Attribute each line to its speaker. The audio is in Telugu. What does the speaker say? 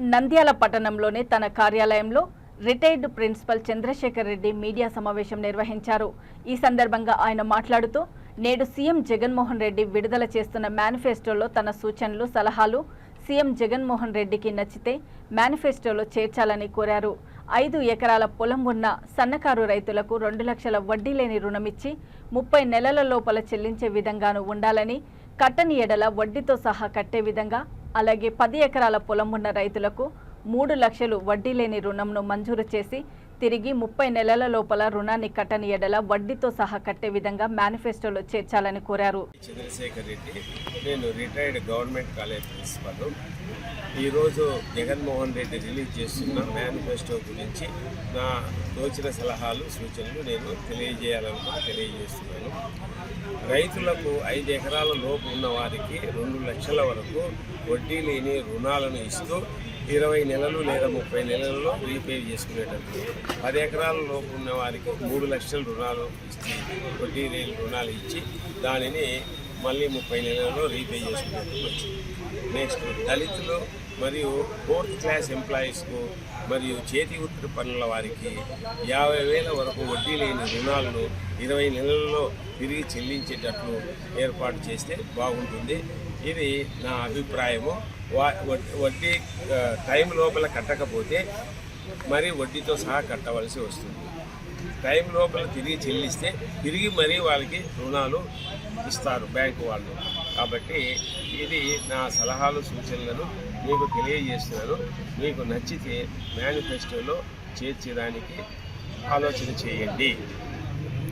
Speaker 1: నంద్యాల పట్టణంలోని తన కార్యాలయంలో retired principal Chandrashekar Reddy media సమావేశం నిర్వహించారు. ఈ సందర్భంగా ఆయన మాట్లాడుతూ నేడు సీఎం జగన్మోహన్ రెడ్డి విడుదల చేస్తున్న మేనిఫెస్టోలో తన సూచనలు సలహాలు సీఎం జగన్మోహన్ రెడ్డికి నచ్చితే మేనిఫెస్టోలో చేర్చాలని కోరారు. ఐదు ఎకరాల పొలం ఉన్న సన్నకారు రైతులకు రెండు లక్షల వడ్డీ లేని రుణమిచ్చి ముప్పై నెలల లోపల చెల్లించే విధంగాను ఉండాలని కట్టని ఎడల వడ్డీతో సహా కట్టే విధంగా అలాగే పది ఎకరాల పొలం ఉన్న రైతులకు మూడు లక్షలు వడ్డీ లేని రుణంను మంజూరు చేసి తిరిగి ముప్పై నెలల లోపల రుణాన్ని కట్టని ఎడల వడ్డీతో సహా కట్టే విధంగా మేనిఫెస్టోలో చేర్చాలని కోరారు.
Speaker 2: చంద్రశేఖర్ రెడ్డి నేను రిటైర్డ్ గవర్నమెంట్ కాలేజ్ ప్రిన్సిపల్. ఈరోజు జగన్మోహన్ రెడ్డి రిలీజ్ చేస్తున్న మేనిఫెస్టో గురించి నా తోచిన సలహాలు సూచనలు నేను తెలియజేయాలనుకుని తెలియజేస్తున్నాను. రైతులకు ఐదు ఎకరాల లోపు ఉన్న వారికి రెండు లక్షల వరకు వడ్డీ లేని రుణాలను ఇస్తూ ఇరవై నెలలు లేదా ముప్పై నెలల్లో రీపే చేసుకునేటప్పుడు పది ఎకరాల లోపు ఉన్న వారికి మూడు లక్షల రుణాలు ఇచ్చి వడ్డీ రుణాలు ఇచ్చి దానిని మళ్ళీ ముప్పై నెలల్లో రీపే చేసుకున్నట్టు వచ్చింది. నెక్స్ట్ దళితులు మరియు ఫోర్త్ క్లాస్ ఎంప్లాయీస్కు మరియు చేతి వృత్తి పనుల వారికి యాభై వేల వరకు వడ్డీ లేని రుణాలను ఇరవై నెలల్లో తిరిగి చెల్లించేటట్లు ఏర్పాటు చేస్తే బాగుంటుంది. ఇది నా అభిప్రాయము. వా- వడ్- వడ్డీ టైం లోపల కట్టకపోతే మరి వడ్డీతో సహా కట్టవలసి వస్తుంది. టైం లోపల తిరిగి చెల్లిస్తే తిరిగి మరీ వాళ్ళకి రుణాలు ఇస్తారు బ్యాంకు వాళ్ళు. కాబట్టి ఇది నా సలహాలు సూచనలను మీకు తెలియజేస్తున్నాను. మీకు నచ్చితే మేనిఫెస్టోలో చేర్చడానికి ఆలోచన చేయండి.